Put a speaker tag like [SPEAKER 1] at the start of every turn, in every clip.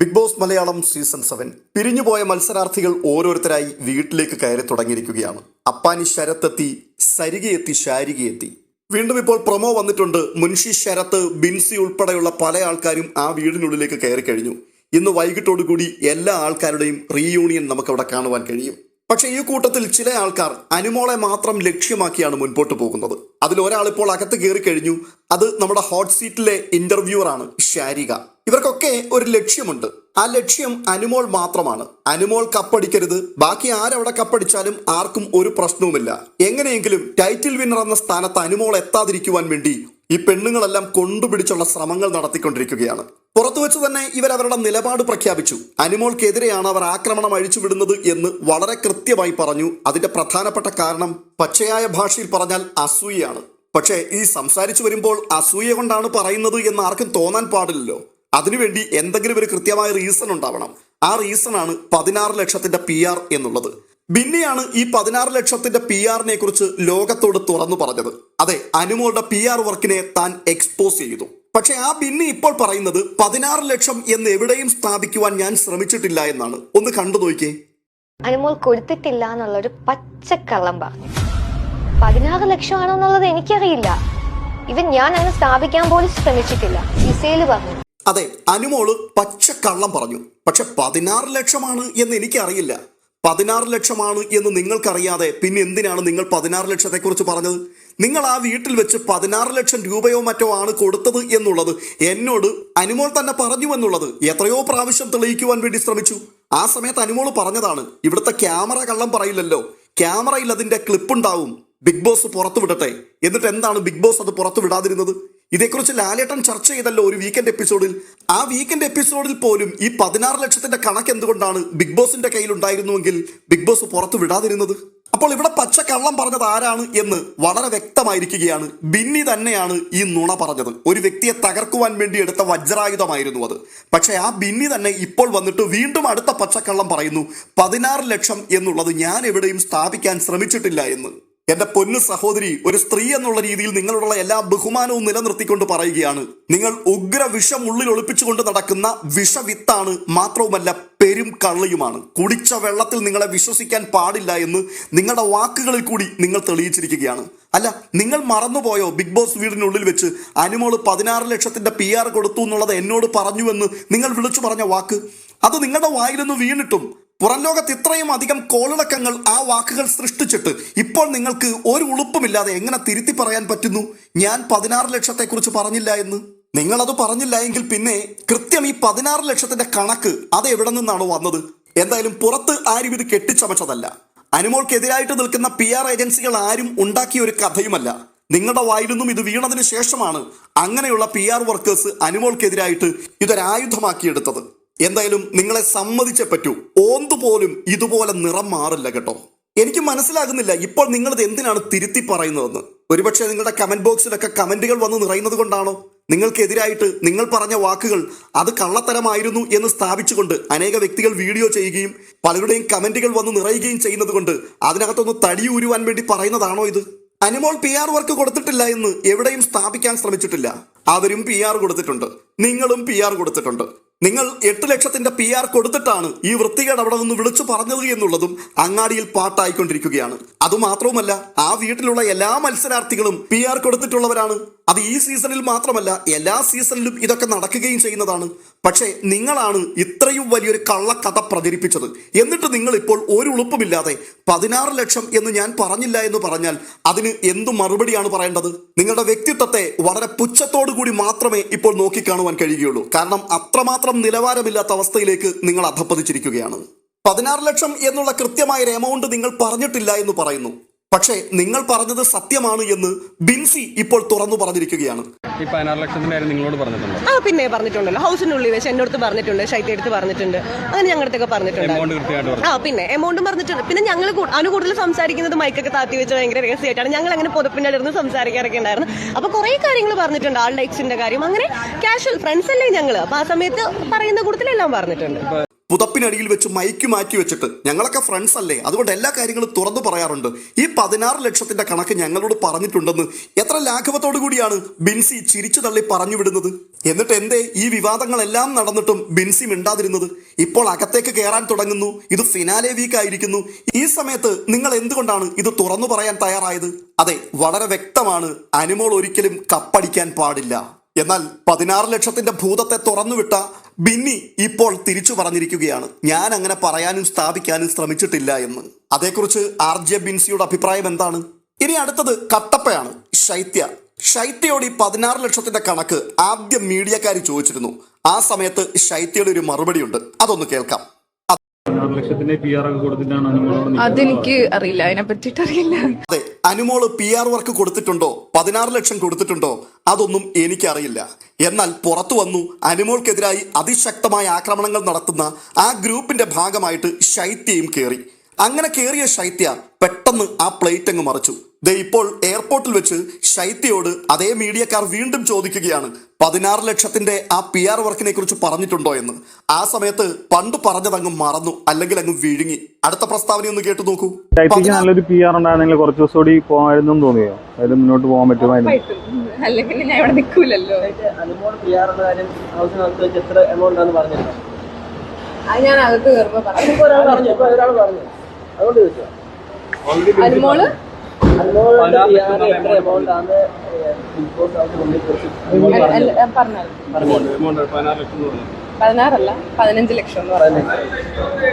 [SPEAKER 1] Big Boss Malayalam season seven പിരിഞ്ഞുപോയ മത്സരാർത്ഥികൾ ഓരോരുത്തരായി വീട്ടിലേക്ക് കയറി തുടങ്ങിയിരിക്കുകയാണ്. അപ്പാനി ശരത്തെത്തി സരികയെത്തി ശാരികയെത്തി വീണ്ടും ഇപ്പോൾ പ്രൊമോ വന്നിട്ടുണ്ട്. മുൻഷി ശരത്ത് ബിൻസി ഉൾപ്പെടെയുള്ള പല ആൾക്കാരും ആ വീടിനുള്ളിലേക്ക് കയറി കഴിഞ്ഞു. ഇന്ന് വൈകിട്ടോടുകൂടി എല്ലാ ആൾക്കാരുടെയും റീയൂണിയൻ നമുക്കവിടെ കാണുവാൻ കഴിയും. പക്ഷേ ഈ കൂട്ടത്തിൽ ചില ആൾക്കാർ അനുമോളെ മാത്രം ലക്ഷ്യമാക്കിയാണ് മുൻപോട്ട് പോകുന്നത്. അതിൽ ഒരാൾ ഇപ്പോൾ അകത്ത് കയറി കഴിഞ്ഞു. അത് നമ്മുടെ ഹോട്ട് സീറ്റിലെ ഇന്റർവ്യൂവർ ആണ് ഷാരിക ഇവർക്കൊക്കെ ഒരു ലക്ഷ്യമുണ്ട്. ആ ലക്ഷ്യം അനുമോൾ മാത്രമാണ്. അനുമോൾ കപ്പടിക്കരുത്. ബാക്കി ആരവിടെ കപ്പടിച്ചാലും ആർക്കും ഒരു പ്രശ്നവുമില്ല. എങ്ങനെയെങ്കിലും ടൈറ്റിൽ വിന്നർ എന്ന സ്ഥാനത്ത് അനുമോൾ എത്താതിരിക്കുവാൻ വേണ്ടി ഈ പെണ്ണുങ്ങളെല്ലാം കൊണ്ടുപിടിച്ചുള്ള ശ്രമങ്ങൾ നടത്തിക്കൊണ്ടിരിക്കുകയാണ്. പുറത്തു വെച്ച് തന്നെ ഇവർ അവരുടെ നിലപാട് പ്രഖ്യാപിച്ചു. അനുമോൾക്കെതിരെയാണ് അവർ ആക്രമണം അഴിച്ചുവിടുന്നത് എന്ന് വളരെ കൃത്യമായി പറഞ്ഞു. അതിന്റെ പ്രധാനപ്പെട്ട കാരണം പച്ചയായ ഭാഷയിൽ പറഞ്ഞാൽ അസൂയയാണ്. പക്ഷേ ഈ സംസാരിച്ചു വരുമ്പോൾ അസൂയ കൊണ്ടാണ് പറയുന്നത് എന്ന് ആർക്കും തോന്നാൻ പാടില്ലല്ലോ. അതിനുവേണ്ടി എന്തെങ്കിലും ഒരു കൃത്യമായ റീസൺ ഉണ്ടാവണം. ആ റീസൺ ആണ് പതിനാറ് ലക്ഷത്തിന്റെ പി ആർ എന്നുള്ളത്. ബിന്നിയാണ് ഈ പതിനാറ് ലക്ഷത്തിന്റെ പി ആറിനെ കുറിച്ച് ലോകത്തോട് തുറന്നു പറഞ്ഞത്. അതെ അനുമോളുടെ പി ആർ വർക്കിനെ താൻ എക്സ്പോസ് ചെയ്തു. പക്ഷെ ആ ബിന്നി ഇപ്പോൾ പറയുന്നത് പതിനാറ് ലക്ഷം എന്ന് എവിടെയും സ്ഥാപിക്കുവാൻ ഞാൻ ശ്രമിച്ചിട്ടില്ല എന്നാണ്. ഒന്ന് കണ്ടു നോക്കിയേ.
[SPEAKER 2] അനുമോൾ കൊടുത്തിട്ടില്ല എന്നുള്ളൊരു പച്ചക്കള്ളം പറഞ്ഞു. പതിനാറ് ലക്ഷമാണോ എന്നുള്ളത് എനിക്കറിയില്ല. ഇവൻ ഞാൻ അങ്ങനെ സ്ഥാപിക്കാൻ പോലും ശ്രമിച്ചിട്ടില്ല. ഇസേൽ പറഞ്ഞു.
[SPEAKER 1] അതെ അനുമോൾ കള്ളം പറഞ്ഞു. പക്ഷെ പതിനാറ് ലക്ഷമാണ് എന്ന് എനിക്കറിയില്ല. പതിനാറ് ലക്ഷമാണ് എന്ന് നിങ്ങൾക്കറിയാതെ പിന്നെ എന്തിനാണ് നിങ്ങൾ പതിനാറ് ലക്ഷത്തെക്കുറിച്ച് പറഞ്ഞത്? നിങ്ങൾ ആ വീട്ടിൽ വെച്ച് പതിനാറ് ലക്ഷം രൂപയോ മറ്റോ ആണ് കൊടുത്തത് എന്നുള്ളത് എന്നോട് അനുമോൾ തന്നെ പറഞ്ഞു എന്നുള്ളത് എത്രയോ പ്രാവശ്യം തെളിയിക്കുവാൻ വേണ്ടി ശ്രമിച്ചു. ആ സമയത്ത് അനുമോൾ പറഞ്ഞതാണ് ഇവിടുത്തെ ക്യാമറ കള്ളം പറയില്ലല്ലോ. ക്യാമറയിൽ അതിന്റെ ക്ലിപ്പ് ഉണ്ടാവും ബിഗ് ബോസ് പുറത്തു വിടട്ടെ എന്നിട്ട് എന്താണ് ബിഗ് ബോസ് അത് പുറത്തു വിടാതിരുന്നത് ഇതേക്കുറിച്ച് ലാലേട്ടൻ ചർച്ച ചെയ്തല്ലോ ഒരു വീക്കെൻഡ് എപ്പിസോഡിൽ ആ വീക്കെൻഡ് എപ്പിസോഡിൽ പോലും ഈ പതിനാറ് ലക്ഷത്തിന്റെ കണക്ക് എന്തുകൊണ്ടാണ് ബിഗ് ബോസിന്റെ കയ്യിൽ ഉണ്ടായിരുന്നുവെങ്കിൽ ബിഗ് ബോസ് പുറത്തു വിടാതിരുന്നത്? അപ്പോൾ ഇവിടെ പച്ച കള്ളം പറഞ്ഞത് ആരാണ് എന്ന് വളരെ വ്യക്തമായിരിക്കുകയാണ്. ബിന്നി തന്നെയാണ് ഈ നുണ പറഞ്ഞത്. ഒരു വ്യക്തിയെ തകർക്കുവാൻ വേണ്ടി എടുത്ത വജ്രായുധമായിരുന്നു അത്. പക്ഷേ ആ ബിന്നി തന്നെ ഇപ്പോൾ വന്നിട്ട് വീണ്ടും അടുത്ത പച്ചക്കള്ളം പറയുന്നു. പതിനാറ് ലക്ഷം എന്നുള്ളത് ഞാൻ എവിടെയും സ്ഥാപിക്കാൻ ശ്രമിച്ചിട്ടില്ല എന്ന്. എന്റെ പൊന്നു സഹോദരി ഒരു സ്ത്രീ എന്നുള്ള രീതിയിൽ നിങ്ങളോടുള്ള എല്ലാ ബഹുമാനവും നിലനിർത്തിക്കൊണ്ട് പറയുകയാണ്. നിങ്ങൾ ഉഗ്ര വിഷം ഉള്ളിൽ ഒളിപ്പിച്ചുകൊണ്ട് നടക്കുന്ന വിഷവിത്താണ് മാത്രവുമല്ല പെരും കള്ളിയുമാണ്. കുടിച്ച വെള്ളത്തിൽ നിങ്ങളെ വിശ്വസിക്കാൻ പാടില്ല എന്ന് നിങ്ങളുടെ വാക്കുകളിൽ കൂടി നിങ്ങൾ തെളിയിച്ചിരിക്കുകയാണ്. അല്ല നിങ്ങൾ മറന്നുപോയോ ബിഗ് ബോസ് വീടിനുള്ളിൽ വെച്ച് അനുമോൾ പതിനാറ് ലക്ഷത്തിന്റെ പി ആർ കൊടുത്തു എന്നുള്ളത് എന്നോട് പറഞ്ഞുവെന്ന് നിങ്ങൾ വിളിച്ചു പറഞ്ഞ വാക്ക്? അത് നിങ്ങളുടെ വായിലൊന്ന് വീണിട്ടും പുറം ലോകത്ത് ഇത്രയും അധികം കോളിളക്കങ്ങൾ ആ വാക്കുകൾ സൃഷ്ടിച്ചിട്ട് ഇപ്പോൾ നിങ്ങൾക്ക് ഒരു ഉളുപ്പുമില്ലാതെ എങ്ങനെ തിരുത്തി പറയാൻ പറ്റുന്നു? ഞാൻ പതിനാറ് ലക്ഷത്തെക്കുറിച്ച് പറഞ്ഞില്ല എന്ന്. നിങ്ങളത് പറഞ്ഞില്ല എങ്കിൽ പിന്നെ കൃത്യം ഈ പതിനാറ് ലക്ഷത്തിന്റെ കണക്ക് അത് എവിടെ നിന്നാണ് വന്നത്? എന്തായാലും പുറത്ത് ആരും ഇത് കെട്ടിച്ചമച്ചതല്ല. അനുമോൾക്കെതിരായിട്ട് നിൽക്കുന്ന പി ആർ ഏജൻസികൾ ആരും ഉണ്ടാക്കിയ ഒരു കഥയുമല്ല. നിങ്ങളുടെ വായിലൊന്നും ഇത് വീണതിന് ശേഷമാണ് അങ്ങനെയുള്ള പി ആർ വർക്കേഴ്സ് അനുമോൾക്കെതിരായിട്ട് ഇതൊരായുധമാക്കിയെടുത്തത്. എന്തായാലും നിങ്ങളെ സമ്മതിച്ചേ പറ്റൂ. ഓന്ത് പോലും ഇതുപോലെ നിറം മാറില്ല കേട്ടോ. എനിക്ക് മനസ്സിലാകുന്നില്ല ഇപ്പോൾ നിങ്ങളിത് എന്തിനാണ് തിരുത്തി പറയുന്നതെന്ന്. ഒരുപക്ഷെ നിങ്ങളുടെ കമന്റ് ബോക്സിലൊക്കെ കമന്റുകൾ വന്ന് നിറയുന്നത് കൊണ്ടാണോ? നിങ്ങൾക്കെതിരായിട്ട് നിങ്ങൾ പറഞ്ഞ വാക്കുകൾ അത് കള്ളത്തരമായിരുന്നു എന്ന് സ്ഥാപിച്ചുകൊണ്ട് അനേക വ്യക്തികൾ വീഡിയോ ചെയ്യുകയും പലരുടെയും കമന്റുകൾ വന്ന് നിറയുകയും ചെയ്യുന്നത് കൊണ്ട് അതിനകത്തൊന്ന് തടിയൂരുവാൻ വേണ്ടി പറയുന്നതാണോ ഇത്? അനുമോൾ പി ആർ വർക്ക് കൊടുത്തിട്ടില്ല എന്ന് എവിടെയും സ്ഥാപിക്കാൻ ശ്രമിച്ചിട്ടില്ല. അവരും പി ആർ കൊടുത്തിട്ടുണ്ട്. നിങ്ങളും പി ആർ കൊടുത്തിട്ടുണ്ട്. നിങ്ങൾ എട്ട് ലക്ഷത്തിന്റെ പി ആർ കൊടുത്തിട്ടാണ് ഈ വൃത്തികേട് അവിടെ നിന്ന് വിളിച്ചു പറഞ്ഞത് എന്നുള്ളതും അങ്ങാടിയിൽ പാട്ടായിക്കൊണ്ടിരിക്കുകയാണ്. അതുമാത്രവുമല്ല ആ വീട്ടിലുള്ള എല്ലാ മത്സരാർത്ഥികളും പി ആർ കൊടുത്തിട്ടുള്ളവരാണ്. അത് ഈ സീസണിൽ മാത്രമല്ല എല്ലാ സീസണിലും ഇതൊക്കെ നടക്കുകയും ചെയ്യുന്നതാണ്. പക്ഷേ നിങ്ങളാണ് ഇത്രയും വലിയൊരു കള്ളക്കഥ പ്രചരിപ്പിച്ചത്. എന്നിട്ട് നിങ്ങൾ ഇപ്പോൾ ഒരു ഉളുപ്പുമില്ലാതെ പതിനാറ് ലക്ഷം എന്ന് ഞാൻ പറഞ്ഞില്ല എന്ന് പറഞ്ഞാൽ അതിന് എന്തു മറുപടിയാണ് പറയേണ്ടത്? നിങ്ങളുടെ വ്യക്തിത്വത്തെ വളരെ പുച്ഛത്തോടു കൂടി മാത്രമേ ഇപ്പോൾ നോക്കിക്കാണുവാൻ കഴിയുകയുള്ളൂ. കാരണം അത്രമാത്രം നിലവാരമില്ലാത്ത അവസ്ഥയിലേക്ക് നിങ്ങൾ അധപ്പതിച്ചിരിക്കുകയാണ് പതിനാറ് ലക്ഷം എന്നുള്ള കൃത്യമായ ഒരു എമൗണ്ട് നിങ്ങൾ പറഞ്ഞിട്ടില്ല എന്ന് പറയുന്നു. പക്ഷേ നിങ്ങൾ പറഞ്ഞത് സത്യമാണ് എന്ന് ബിൻസി ഇപ്പോൾ തുറന്നു പറഞ്ഞിരിക്കുകയാണ്.
[SPEAKER 3] ഈ പതിനാറ് ലക്ഷത്തിന്റെ കാര്യം നിങ്ങളോട് പറഞ്ഞിട്ടുണ്ടോ?
[SPEAKER 4] ആ പിന്നെ പറഞ്ഞിട്ടുണ്ടല്ലോ. ഹൗസിനുള്ളിൽ വെച്ച് എന്റെ അടുത്ത് പറഞ്ഞിട്ടുണ്ട് ശൈത്യ എടുത്ത് പറഞ്ഞിട്ടുണ്ട്. അങ്ങനെ ഞങ്ങളുടെ പറഞ്ഞിട്ടുണ്ട്. ആ പിന്നെ എമൗണ്ടും പറഞ്ഞിട്ടുണ്ട്. പിന്നെ ഞങ്ങൾ അതിന് കൂടുതൽ സംസാരിക്കുന്നത് മൈക്കൊക്കെ താത്തി വെച്ച് ഭയങ്കര രഹസ്യമായിട്ടാണ്. ഞങ്ങൾ അങ്ങനെ പൊതുപ്പിന്റെ അടുത്ത് സംസാരിക്കാറൊക്കെ ഉണ്ടായിരുന്നു. അപ്പൊ കുറെ കാര്യങ്ങൾ പറഞ്ഞിട്ടുണ്ട് ആളുടെ എക്സിന്റെ കാര്യം. അങ്ങനെ കാഷ്വൽ ഫ്രണ്ട്സ് അല്ലേ ഞങ്ങൾ അപ്പൊ ആ സമയത്ത് പറയുന്ന കൂട്ടത്തിലെല്ലാം പറഞ്ഞിട്ടുണ്ട്.
[SPEAKER 1] പുതപ്പിനടിയിൽ വെച്ച് മൈക്ക് മാറ്റി വെച്ചിട്ട്. ഞങ്ങളൊക്കെ ഫ്രണ്ട്സ് അല്ലേ? അതുകൊണ്ട് എല്ലാ കാര്യങ്ങളും തുറന്നു പറയാറുണ്ട്. ഈ പതിനാറ് ലക്ഷത്തിന്റെ കണക്ക് ഞങ്ങളോട് പറഞ്ഞിട്ടുണ്ടെന്ന് എത്ര ലാഘവത്തോടു കൂടിയാണ് ബിൻസി ചിരിച്ചു തള്ളി പറഞ്ഞു വിടുന്നത്. എന്നിട്ട് എന്തേ ഈ വിവാദങ്ങളെല്ലാം നടന്നിട്ടും ബിൻസി മിണ്ടാതിരുന്നത്? ഇപ്പോൾ അകത്തേക്ക് കയറാൻ തുടങ്ങുന്നു. ഇത് ഫിനാലെ വീക്ക് ആയിരിക്കുന്നു. ഈ സമയത്ത് നിങ്ങൾ എന്തുകൊണ്ടാണ് ഇത് തുറന്നു പറയാൻ തയ്യാറായത്? അതെ വളരെ വ്യക്തമാണ്. അനുമോൾ ഒരിക്കലും കപ്പടിക്കാൻ പാടില്ല. എന്നാൽ പതിനാറ് ലക്ഷത്തിന്റെ ഭൂതത്തെ തുറന്നുവിട്ട ബിന്നി ഇപ്പോൾ തിരിച്ചു പറഞ്ഞിരിക്കുകയാണ്. ഞാൻ അങ്ങനെ പറയാനും സ്ഥാപിക്കാനും ശ്രമിച്ചിട്ടില്ല എന്ന്. അതേക്കുറിച്ച് ആർ ജെ ബിൻസിയുടെ അഭിപ്രായം എന്താണ്? ഇനി അടുത്തത് കട്ടപ്പയാണ്. ശൈത്യ. ശൈത്യയോട് ഈ പതിനാറ് ലക്ഷത്തിന്റെ കണക്ക് ആദ്യം മീഡിയക്കാർ ചോദിച്ചിരുന്നു. ആ സമയത്ത് ശൈത്യയുടെ ഒരു മറുപടിയുണ്ട്. അതൊന്ന് കേൾക്കാം.
[SPEAKER 5] അതെനിക്ക് അറിയില്ല അതിനെ പറ്റിട്ട് അറിയില്ല.
[SPEAKER 1] അതെ അനുമോൾ പി ആർ വർക്ക് കൊടുത്തിട്ടുണ്ടോ? പതിനാറ് ലക്ഷം കൊടുത്തിട്ടുണ്ടോ? അതൊന്നും എനിക്കറിയില്ല. എന്നാൽ പുറത്തു വന്നു അനുമോൾക്കെതിരായി അതിശക്തമായ ആക്രമണങ്ങൾ നടത്തുന്ന ആ ഗ്രൂപ്പിന്റെ ഭാഗമായിട്ട് ശൈത്യയും കയറി അങ്ങനെ കയറിയ ശൈത്യ പെട്ടെന്ന് ആ പ്ലേറ്റ് അങ്ങ് മറിച്ചു. ദേ ഇപ്പോൾ എയർപോർട്ടിൽ വെച്ച് ശൈത്യയോട് അതേ മീഡിയക്കാർ വീണ്ടും ചോദിക്കുകയാണ് പതിനാറ് ലക്ഷത്തിന്റെ ആ പി ആർ വർക്കിനെ കുറിച്ച് പറഞ്ഞിട്ടുണ്ടോ എന്ന്? ആ സമയത്ത് പണ്ട് പറഞ്ഞത് അങ്ങ് മറന്നു അല്ലെങ്കിൽ അങ്ങ് വിഴുങ്ങി. അടുത്ത പ്രസ്താവന ഒന്ന് കേട്ടു നോക്കൂ.
[SPEAKER 6] നല്ലൊരു പി ആർ ഉണ്ടായിരുന്നെങ്കിൽ കുറച്ച് ദിവസം കൂടി പോകാമായിരുന്നു തോന്നിയോ? അതായത് മുന്നോട്ട് പോകാൻ പറ്റുമായിരുന്നു.
[SPEAKER 5] അല്ലെങ്കിൽ ഞാൻ ഇവിടെ നിൽക്കൂലല്ലോ. അത് ഞാൻ അകത്ത് കയറുമ്പോ പറഞ്ഞു.
[SPEAKER 7] അതുകൊണ്ട് ചോദിച്ചോ
[SPEAKER 5] അനുമോൾ? പതിനാറല്ല പതിനഞ്ച് ലക്ഷം എന്ന് പറഞ്ഞു.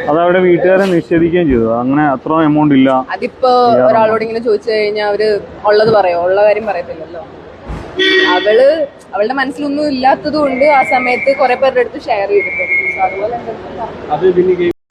[SPEAKER 6] അത് അവിടെ വീട്ടുകാരെ നിഷേധിക്കുകയും ചെയ്തു. അങ്ങനെ അത്ര എമൗണ്ട് ഇല്ല.
[SPEAKER 5] അതിപ്പോ ഒരാളോട് ഇങ്ങനെ ചോദിച്ചു കഴിഞ്ഞാൽ അവർ ഉള്ളത് പറയോ? ഉള്ള കാര്യം പറയത്തില്ലല്ലോ. അവൾ അവളുടെ മനസ്സിലൊന്നും ഇല്ലാത്തത് കൊണ്ട് ആ സമയത്ത് കുറെ പേരുടെ അടുത്ത് ഷെയർ ചെയ്തിട്ടുണ്ട്. അതുപോലെ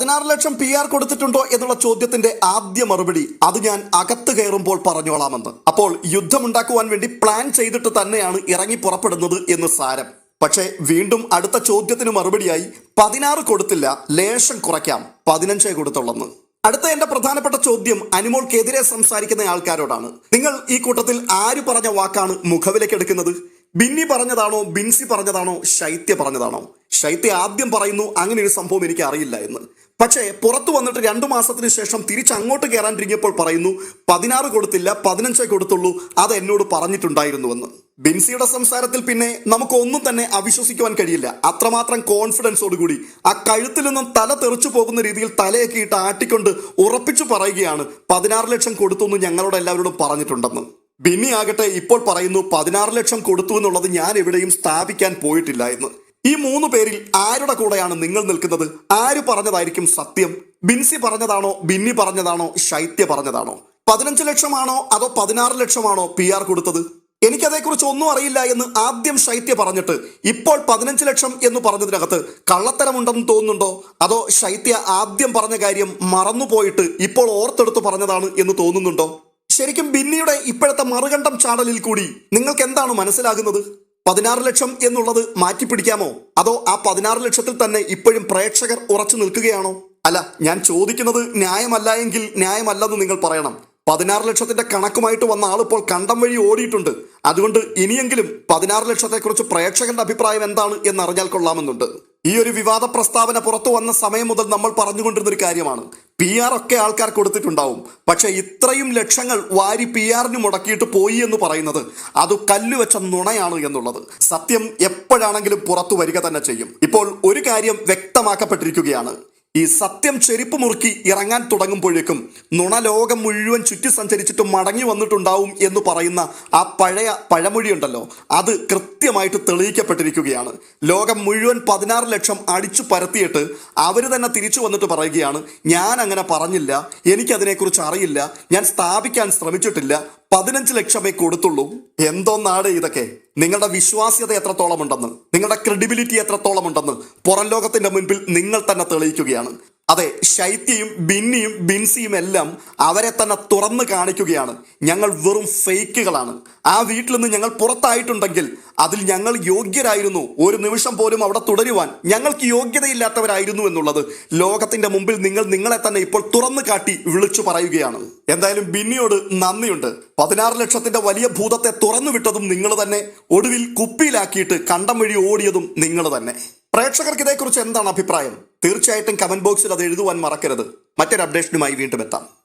[SPEAKER 1] പതിനാറ് ലക്ഷം പി ആർ കൊടുത്തിട്ടുണ്ടോ എന്നുള്ള ചോദ്യത്തിന്റെ ആദ്യ മറുപടി അത് ഞാൻ അകത്ത് കയറുമ്പോൾ പറഞ്ഞോളാമെന്ന്. അപ്പോൾ യുദ്ധമുണ്ടാക്കുവാൻ വേണ്ടി പ്ലാൻ ചെയ്തിട്ട് തന്നെയാണ് ഇറങ്ങി പുറപ്പെടുന്നത് എന്ന് സാരം. പക്ഷേ വീണ്ടും അടുത്ത ചോദ്യത്തിന് മറുപടിയായി പതിനാറ് കൊടുത്തില്ല ലേശം കുറയ്ക്കാം. പതിനഞ്ചേ കൊടുത്തുള്ളെന്ന്. അടുത്ത എന്റെ പ്രധാനപ്പെട്ട ചോദ്യം അനുമോൾക്കെതിരെ സംസാരിക്കുന്ന ആൾക്കാരോടാണ്. നിങ്ങൾ ഈ കൂട്ടത്തിൽ ആര് പറഞ്ഞ വാക്കാണ് മുഖവിലേക്ക് എടുക്കുന്നത്? ബിന്നി പറഞ്ഞതാണോ ബിൻസി പറഞ്ഞതാണോ ശൈത്യ പറഞ്ഞതാണോ? ശൈത്യ ആദ്യം പറയുന്നു അങ്ങനെ ഒരു സംഭവം എനിക്ക് അറിയില്ല എന്ന്. പക്ഷേ പുറത്തു വന്നിട്ട് രണ്ടു മാസത്തിന് ശേഷം തിരിച്ച് അങ്ങോട്ട് കയറാണ്ടിരിക്കുമ്പോൾ പറയുന്നു പതിനാറ് കൊടുത്തില്ല പതിനഞ്ചേ കൊടുത്തുള്ളൂ അത് എന്നോട് പറഞ്ഞിട്ടുണ്ടായിരുന്നുവെന്ന് ബിൻസിയുടെ സംസാരത്തിൽ പിന്നെ നമുക്ക് ഒന്നും തന്നെ അവിശ്വസിക്കുവാൻ കഴിയില്ല. അത്രമാത്രം കോൺഫിഡൻസോടുകൂടി ആ കഴുത്തിൽ നിന്നും തല തെറിച്ചു പോകുന്ന രീതിയിൽ തലയൊക്കെ ഇട്ട് ആട്ടിക്കൊണ്ട് ഉറപ്പിച്ചു പറയുകയാണ് പതിനാറ് ലക്ഷം കൊടുത്തു എന്ന് ഞങ്ങളോട് എല്ലാവരോടും പറഞ്ഞിട്ടുണ്ടെന്ന്. ബിന്നി ആകട്ടെ ഇപ്പോൾ പറയുന്നു പതിനാറ് ലക്ഷം കൊടുത്തു എന്നുള്ളത് ഞാൻ എവിടെയും സ്ഥാപിക്കാൻ പോയിട്ടില്ല എന്ന്. ഈ മൂന്ന് പേരിൽ ആരുടെ കൂടെയാണ് നിങ്ങൾ നിൽക്കുന്നത്? ആര് പറഞ്ഞതായിരിക്കും സത്യം? ബിൻസി പറഞ്ഞതാണോ? ബിന്നി പറഞ്ഞതാണോ? ശൈത്യ പറഞ്ഞതാണോ? പതിനഞ്ച് ലക്ഷമാണോ അതോ പതിനാറ് ലക്ഷമാണോ പി ആർ കൊടുത്തത്? എനിക്കതേക്കുറിച്ച് ഒന്നും അറിയില്ല എന്ന് ആദ്യം ശൈത്യ പറഞ്ഞിട്ട് ഇപ്പോൾ പതിനഞ്ച് ലക്ഷം എന്ന് പറഞ്ഞതിനകത്ത് കള്ളത്തരമുണ്ടെന്ന് തോന്നുന്നുണ്ടോ? അതോ ശൈത്യ ആദ്യം പറഞ്ഞ കാര്യം മറന്നുപോയിട്ട് ഇപ്പോൾ ഓർത്തെടുത്ത് പറഞ്ഞതാണ് എന്ന് തോന്നുന്നുണ്ടോ? ശരിക്കും ബിന്നിയുടെ ഇപ്പോഴത്തെ മറുകണ്ഠം ചാടലിൽ കൂടി നിങ്ങൾക്ക് എന്താണ് മനസ്സിലാകുന്നത്? പതിനാറ് ലക്ഷം എന്നുള്ളത് മാറ്റിപ്പിടിക്കാമോ? അതോ ആ പതിനാറ് ലക്ഷത്തിൽ തന്നെ ഇപ്പോഴും പ്രേക്ഷകർ ഉറച്ചു നിൽക്കുകയാണോ? അല്ല ഞാൻ ചോദിക്കുന്നത് ന്യായമല്ല എങ്കിൽ ന്യായമല്ലെന്ന് നിങ്ങൾ പറയണം. പതിനാറ് ലക്ഷത്തിന്റെ കണക്കുമായിട്ട് വന്ന ആളിപ്പോൾ കണ്ടം വഴി ഓടിയിട്ടുണ്ട്. അതുകൊണ്ട് ഇനിയെങ്കിലും പതിനാറ് ലക്ഷത്തെക്കുറിച്ച് പ്രേക്ഷകന്റെ അഭിപ്രായം എന്താണ് എന്നറിഞ്ഞാൽ കൊള്ളാമെന്നുണ്ട്. ഈ ഒരു വിവാദ പ്രസ്താവന പുറത്തു വന്ന സമയം മുതൽ നമ്മൾ പറഞ്ഞുകൊണ്ടിരുന്ന ഒരു കാര്യമാണ്. പി ആർ ഒക്കെ ആൾക്കാർ കൊടുത്തിട്ടുണ്ടാവും. പക്ഷെ ഇത്രയും ലക്ഷങ്ങൾ വാരി പി ആറിന് മുടക്കിയിട്ട് പോയി എന്ന് പറയുന്നത് അത് കല്ലുവെച്ച നുണയാണ് എന്നുള്ളത്. സത്യം എപ്പോഴാണെങ്കിലും പുറത്തു വരിക തന്നെ ചെയ്യും. ഇപ്പോൾ ഒരു കാര്യം വ്യക്തമാക്കപ്പെട്ടിരിക്കുകയാണ്. ഈ സത്യം ചെരുപ്പ് മുറുക്കി ഇറങ്ങാൻ തുടങ്ങുമ്പോഴേക്കും നുണലോകം മുഴുവൻ ചുറ്റി സഞ്ചരിച്ചിട്ട് മടങ്ങി വന്നിട്ടുണ്ടാവും എന്ന് പറയുന്ന ആ പഴയ പഴമൊഴിയുണ്ടല്ലോ അത് കൃത്യമായിട്ട് തെളിയിക്കപ്പെട്ടിരിക്കുകയാണ്. ലോകം മുഴുവൻ പതിനാറ് ലക്ഷം അടിച്ചു പരത്തിയിട്ട് അവർ തന്നെ തിരിച്ചു വന്നിട്ട് പറയുകയാണ് ഞാൻ അങ്ങനെ പറഞ്ഞില്ല എനിക്കതിനെക്കുറിച്ച് അറിയില്ല ഞാൻ സ്ഥാപിക്കാൻ ശ്രമിച്ചിട്ടില്ല പതിനഞ്ച് ലക്ഷമേ കൊടുത്തുള്ളൂ. എന്തോന്നാണ് ഇതൊക്കെ? നിങ്ങളുടെ വിശ്വാസ്യത എത്രത്തോളം ഉണ്ടെന്ന് നിങ്ങളുടെ ക്രെഡിബിലിറ്റി എത്രത്തോളം ഉണ്ടെന്ന് പുറം ലോകത്തിന്റെ മുൻപിൽ നിങ്ങൾ തന്നെ തെളിയിക്കുകയാണ്. അതെ ശൈത്യയും ബിന്നിയും ബിൻസിയും എല്ലാം അവരെ തന്നെ തുറന്നു കാണിക്കുകയാണ്. ഞങ്ങൾ വെറും ഫേക്കുകളാണ്. ആ വീട്ടിൽ നിന്ന് ഞങ്ങൾ പുറത്തായിട്ടുണ്ടെങ്കിൽ അതിൽ ഞങ്ങൾ യോഗ്യരായിരുന്നു. ഒരു നിമിഷം പോലും അവിടെ തുടരുവാൻ ഞങ്ങൾക്ക് യോഗ്യതയില്ലാത്തവരായിരുന്നു എന്നുള്ളത് ലോകത്തിന്റെ മുമ്പിൽ നിങ്ങൾ നിങ്ങളെ തന്നെ ഇപ്പോൾ തുറന്നു കാട്ടി വിളിച്ചു പറയുകയാണ്. എന്തായാലും ബിന്നിയോട് നന്ദിയുണ്ട്. പതിനാറ് ലക്ഷത്തിന്റെ വലിയ ഭൂതത്തെ തുറന്നു വിട്ടതും നിങ്ങൾ തന്നെ ഒടുവിൽ കുപ്പിയിലാക്കിയിട്ട് കണ്ടം വഴി ഓടിയതും നിങ്ങൾ തന്നെ. പ്രേക്ഷകർക്ക് ഇതേക്കുറിച്ച് എന്താണ് അഭിപ്രായം? തീർച്ചയായിട്ടും കമന്റ് ബോക്സിൽ അത് എഴുതുവാൻ മറക്കരുത്. മറ്റൊരു അപ്ഡേഷനുമായി വീണ്ടും എത്താം.